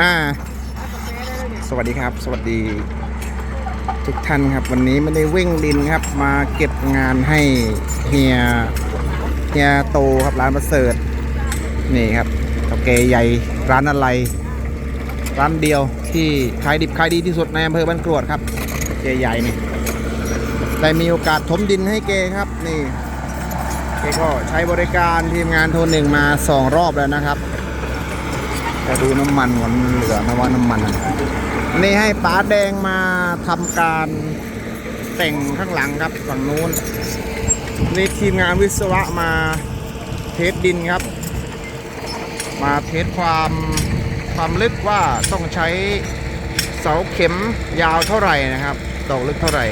อ่า สวัสดีครับ สวัสดี ทุกท่านครับ วันนี้ไม่ได้วิ่งดินครับ มาเก็บงานให้เฮียเฮียโตครับร้านประเสริฐนี่ครับเตาเกใหญ่ร้านอะไร ร้านเดียวที่ขายดิบขายดีที่สุดในอำเภอบ้านกรวดครับเกใหญ่นี่ได้มีโอกาสถมดินให้เกครับนี่เกก็ใช้บริการทีมงานโทรหนึ่งมาสองรอบแล้วนะครับ แต่ดูน้ำมันมันเหลือนะว่าน้ำมันนี่ให้ป๋าแดงมาทำการแต่งข้างหลังครับฝั่งนู้นนี่ทีมงานวิศวะมาเทสดินครับ มาเทสความความลึกว่าต้องใช้เสาเข็มยาวเท่าไหร่นะครับตอกลึกเท่าไหร่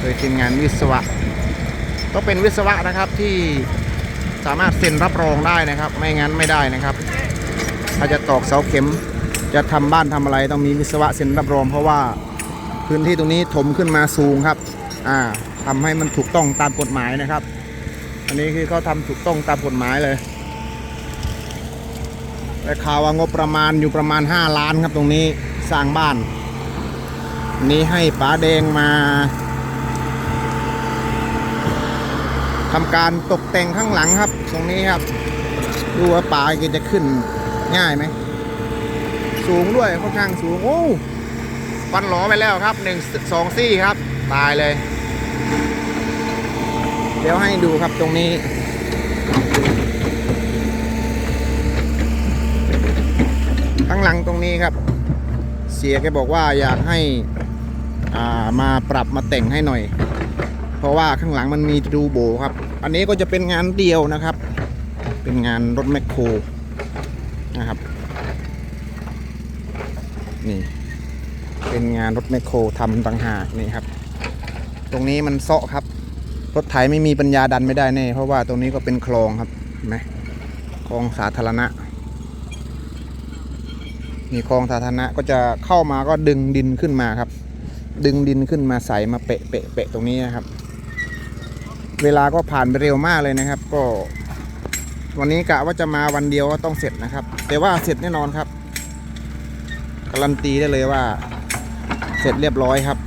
โดยทีมงานวิศวะ ต้องเป็นวิศวะนะครับที่สามารถเซ็นรับรองได้นะครับ ไม่งั้นไม่ได้นะครับ ถ้าจะตอกเสาเข็ม จะทำบ้านทำอะไรต้องมีวิศวะเซ็นรับรอง เพราะว่าพื้นที่ตรงนี้ถมขึ้นมาสูงครับอ่าทำให้มันถูกต้องตามกฎหมายนะครับ อันนี้คือเขาทำถูกต้องตามกฎหมายเลยและข่าวว่างบประมาณอยู่ประมาณ 5 ล้านครับตรงนี้สร้างบ้าน นี้ให้ป๋าแดงมาทำการตกแต่งข้างหลังครับ ตรงนี้ครับ ดูว่าป๋าแกจะขึ้น ง่ายไหม สูงด้วยค่อนข้างสูง โอ้ฟันหลอไปแล้วครับหนึ่งสองซี่ครับ ตายเลย เดี๋ยวให้ดูครับตรงนี้ข้างหลังตรงนี้ครับ เสียแกบอกว่าอยากให้อ่ามาปรับมาแต่งให้หน่อย เพราะว่าข้างหลังมันมีรูโบครับ อันนี้ก็จะเป็นงานเดียวนะครับ เป็นงานรถแมคโคร นะครับ นี่ เป็นงานรถแมคโครทำต่างหากนี่ครับ ตรงนี้มันเซาะครับ รถไถไม่มีปัญญาดันไม่ได้แน่เพราะว่าตรงนี้ก็เป็นคลองครับเห็นไหมคลองสาธารณะมีคลองสาธารณะก็จะเข้ามาก็ดึงดินขึ้นมาครับ ดึงดินขึ้นมาใสมาเปะเปะเปะตรงนี้นะครับ เวลาก็ผ่านไปเร็วมากเลยนะครับ ก็ วันนี้กะว่าจะมาวันเดียวก็ต้องเสร็จนะครับ แต่ว่าเสร็จแน่นอนครับ การันตีได้เลยว่า เสร็จเรียบร้อยครับ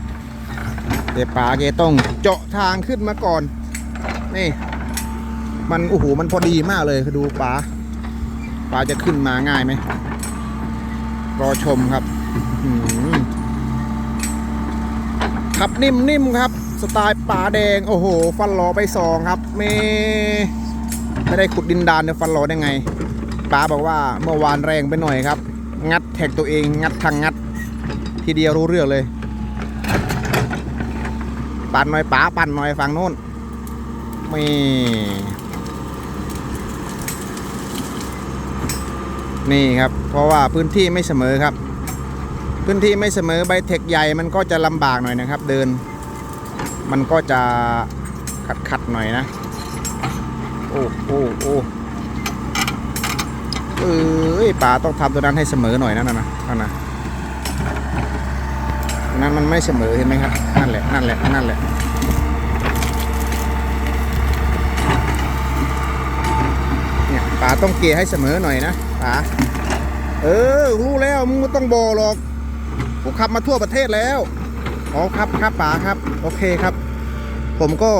แต่ป๋าแกต้องเจาะทางขึ้นมาก่อน นี่ มันโอ้โหมันพอดีมากเลยคือดูป๋าป๋าจะขึ้นมาง่ายไหมรอชมครับขับนิ่มๆครับ สไตล์ป่าแดง โอ้โห ฟันหลอไปสองครับเม ไม่ได้ขุดดินดานเนี่ยฟันหลอได้ไงป๋าบอกว่าเมื่อวานแรงไปหน่อยครับ งัดแท็กตัวเองงัดทางงัด ทีเดียวรู้เรื่องเลย ปั่นหน่อยป๋าปั่นหน่อยฝั่งโน้นมีนี่ครับ เพราะว่าพื้นที่ไม่เสมอครับ พื้นที่ไม่เสมอใบเทคใหญ่มันก็จะลำบากหน่อยนะครับ เดิน มันก็จะขัดขัดหน่อยนะ โอ้โอ้โอ้เอ้ยป๋าต้องทำตัวนั้นให้เสมอหน่อยนั่นนะนะนั่นนะนั่นมันไม่เสมอเห็นไหมครับนั่นแหละนั่นแหละนั่นแหละเนี่ยป๋าต้องเกลี่ยให้เสมอหน่อยนะป๋าเออรู้แล้วมึงไม่ต้องบอกหรอกกูขับมาทั่วประเทศแล้วอ๋อครับครับป๋าครับ โอเคครับ ผมก็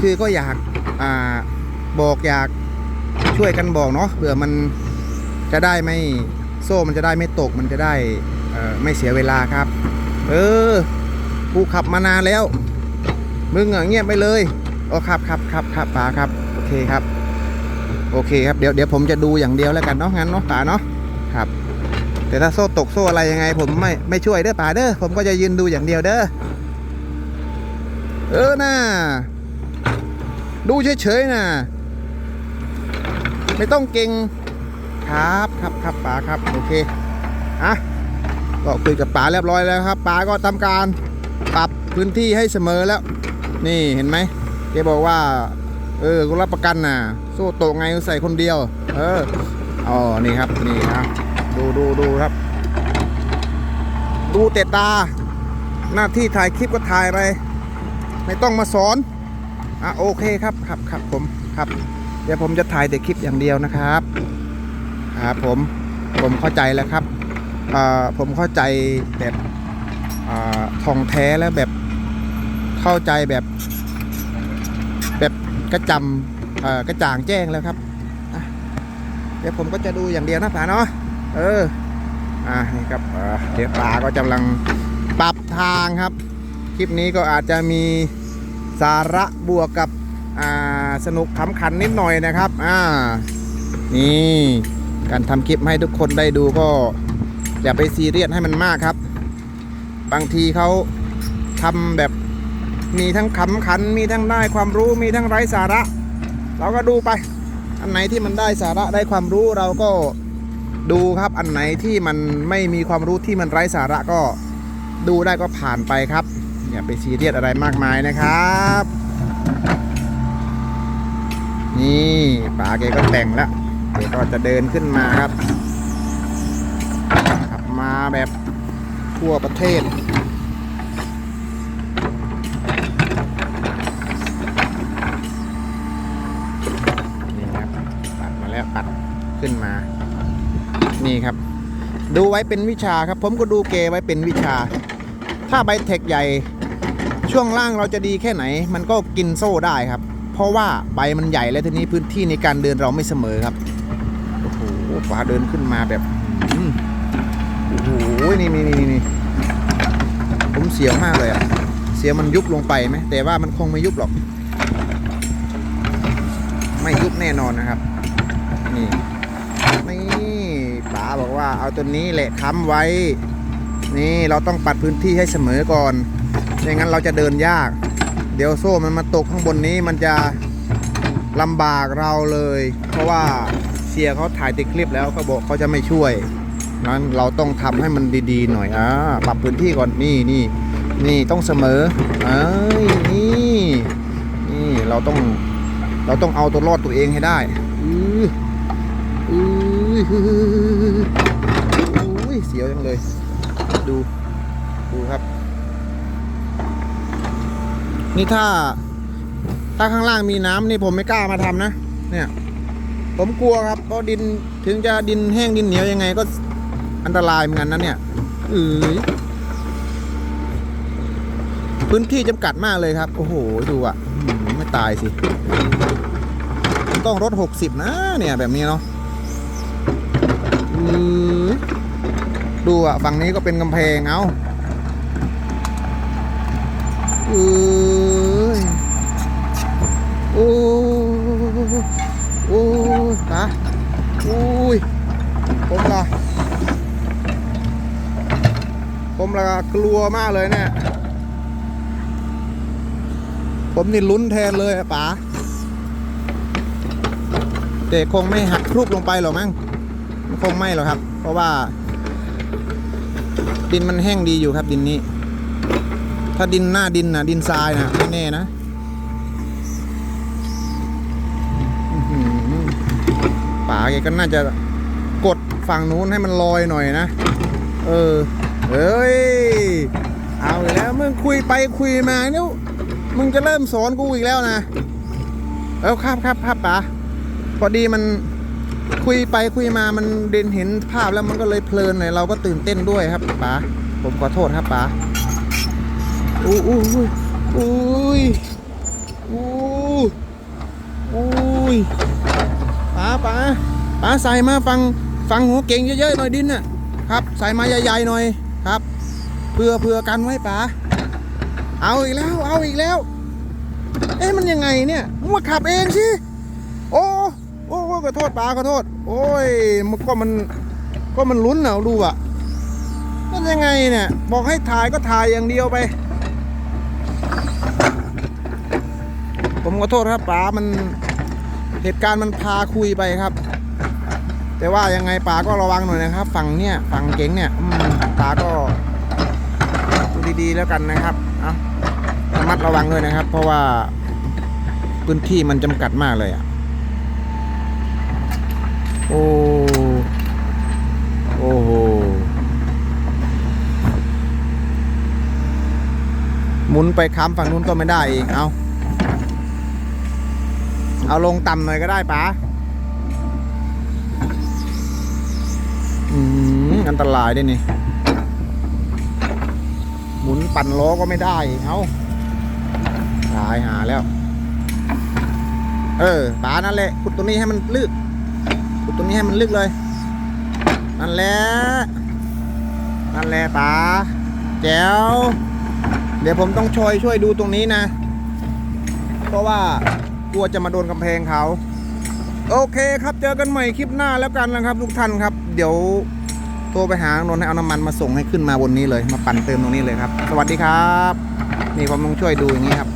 คือก็อยากอ่า บอกอยากช่วยกันบอกเนาะเผื่อมันจะได้ไม่โซ่มันจะได้ไม่ตกมันจะได้ไม่เสียเวลาครับ เออ กูขับมานานแล้ว มึงเงียบไปเลยอ๋อครับครับครับครับป๋าครับ โอเคครับ โอเคครับ เดี๋ยวเดี๋ยวผมจะดูอย่างเดียวแล้วกันเนาะงั้นเนาะป๋าเนาะครับ แต่ถ้าโซ่ตกโซ่อะไรยังไง ผมไม่ไม่ช่วยเด้อป๋าเด้อผมก็จะยืนดูอย่างเดียวเด้อเออน่าดูเฉยๆนะ ไม่ต้องเก่งครับครับครับป๋าครับโอเคอะก็คุยกับป๋าเรียบร้อยแล้วครับป๋าก็ทำการปรับพื้นที่ให้เสมอแล้ว นี่เห็นไหมแกบอกว่า เออกูรับประกันน่ะ โซ่โตไงใส่คนเดียว เอออ๋อนี่ครับนี่ครับดูดูดูครับ ดูแต่ตา หน้าที่ถ่ายคลิปก็ถ่ายไป ไม่ต้องมาสอนอะโอเคครับครับครับผมครับ เดี๋ยวผมจะถ่ายแต่คลิปอย่างเดียวนะครับครับผมผมเข้าใจแล้วครับผมเข้าใจแบบอ่าทองแท้แล้วแบบเข้าใจแบบ แบบกระจำกระจ่างแจ้งแล้วครับเดี๋ยวผมก็จะดูอย่างเดียวนะป๋าเนาะเอออะนี่ครับเดี๋ยวป๋าก็กำลังปรับทางครับ คลิปนี้ก็อาจจะมีสาระบวกกับอ่า สนุกขำขันนิดหน่อยนะครับ อ่า นี่ การทำคลิปให้ทุกคนได้ดูก็อย่าไปซีเรียสให้มันมากครับ บางทีเขาทำแบบมีทั้งขำขัน มีทั้งได้ความรู้ มีทั้งไร้สาระ เราก็ดูไป อันไหนที่มันได้สาระได้ความรู้เราก็ดูครับ อันไหนที่มันไม่มีความรู้ที่มันไร้สาระก็ดูได้ก็ผ่านไปครับ อย่าไปซีเรียสอะไรมากมายนะครับ นี่ป๋าแกก็แต่งแล้วเดี๋ยวก็จะเดินขึ้นมาครับ ขับมาแบบทั่วประเทศนี่ครับปัดมาแล้วปัดขึ้นมา นี่ครับ ดูไว้เป็นวิชาครับ ผมก็ดูเกไว้เป็นวิชา ถ้าใบเทคใหญ่ช่วงล่างเราจะดีแค่ไหน มันก็กินโซ่ได้ครับ เพราะว่าใบมันใหญ่และทีนี้พื้นที่ในการเดินเราไม่เสมอครับโอ้โหฟ้าเดินขึ้นมาแบบโอ้โหนี่นี่นี่นี่ผมเสียวมากเลยอะเสียวมันยุบลงไปไหมแต่ว่ามันคงไม่ยุบหรอก ไม่ยุบแน่นอนนะครับ นี่นี่ป๋าบอกว่าเอาตัวนี้แหละค้ำไว้ นี่เราต้องปัดพื้นที่ให้เสมอก่อนไม่งั้นเราจะเดินยาก เดี๋ยวโซ่มันมาตกข้างบนนี้มันจะลำบากเราเลย เพราะว่าเสียเขาถ่ายติดคลิปแล้วเขาบอกเขาจะไม่ช่วยนั้นเราต้องทำให้มันดีๆหน่อยอ่าปรับพื้นที่ก่อนนี่นี่นี่ต้องเสมอเอ้ยนี่นี่เราต้องเราต้องเอาตัวรอดตัวเองให้ได้อืออืออุ้ยเสียวจังเลย ดูดูครับ นี่ถ้า ถ้าข้างล่างมีน้ำนี่ผมไม่กล้ามาทำนะ เนี่ย ผมกลัวครับเพราะดินถึงจะดินแห้งดินเหนียวยังไงก็อันตรายเหมือนกันนะเนี่ยอือพื้นที่จำกัดมากเลยครับ โอ้โห ดูอะอื้อหือไม่ตายสิ ต้องรถ60นะ เนี่ยแบบนี้เนาะอือดูอะฝั่งนี้ก็เป็นกำแพงเอาอ้ย โอ้โอ้ยตาอุ้ยผมละผมละกลัวมากเลยเนี่ย ผมนี่ลุ้นแทนเลยอะป๋าแต่คงไม่หักครุบลงไปหรอกมั้งคงไม่หรอกครับ เพราะว่า ดินมันแห้งดีอยู่ครับดินนี้ ถ้าดินหน้าดินนะดินทรายนะไม่แน่นะอื้อหือ ป๋าแกก็น่าจะกดฝั่งนู้นให้มันลอยหน่อยนะ เออ เอ้ย เอาอีกแล้วมึงคุยไปคุยมาเนี่ยมึงจะเริ่มสอนกูอีกแล้วนะ เออครับครับครับป๋าพอดีมันคุยไปคุยมามันเด่นเห็นภาพแล้วมันก็เลยเพลินเลยเราก็ตื่นเต้นด้วยครับป๋าผมขอโทษครับป๋าอู้อู้อู้อุ้อู้อุ้ ป๋าป๋าใส่มาฟังฟังหัวเก่งเยอะๆหน่อยดินน่ะครับ ใส่มาใหญ่ๆหน่อยครับเพื่อเพื่อกันไว้ป๋าเอาอีกแล้ว เอาอีกแล้ว เอ๊ะมันยังไงเนี่ยมึงมาขับเองสิโอ้โอ้ขอโทษป้าขอโทษ โอ้ยมันก็มันก็มันลุ้นเอาดูอะมันยังไงเนี่ยบอกให้ถ่ายก็ถ่ายอย่างเดียวไป ผมขอโทษครับป้ามัน เหตุการณ์มันพาคุยไปครับ แต่ว่ายังไงป้าก็ระวังหน่อยนะครับ ฝั่งเนี่ยฝั่งเก๋งเนี่ยป้าก็ดูดีๆแล้วกันนะครับเอาระมัดระวังด้วยนะครับ เพราะว่าพื้นที่มันจำกัดมากเลยอะโอ้โอ้โหหมุนไปค้ำฝั่งนู้นก็ไม่ได้อีกเอา เอาลงต่ำหน่อยก็ได้ป๋าอืมอันตรายด้วยนี่ หมุนปั่นล้อก็ไม่ได้เอาตายหาแล้ว เออตานั่นแหละขุดตรงนี้ให้มันลึกขุดตรงนี้ให้มันลึกเลย นั่นแหละนั่นแหละตาแจ๋วเดี๋ยวผมต้องช่วยช่วยดูตรงนี้นะ เพราะว่า กลัวจะมาโดนกำแพงเขา โอเคครับเจอกันใหม่คลิปหน้าแล้วกันนะครับ ทุกท่านครับ เดี๋ยวโทรไปหานนท์ให้เอาน้ำมันมาส่งให้ขึ้นมาบนนี้เลย มาปั่นเติมตรงนี้เลยครับ สวัสดีครับ นี่ผมต้องช่วยดูอย่างนี้ครับ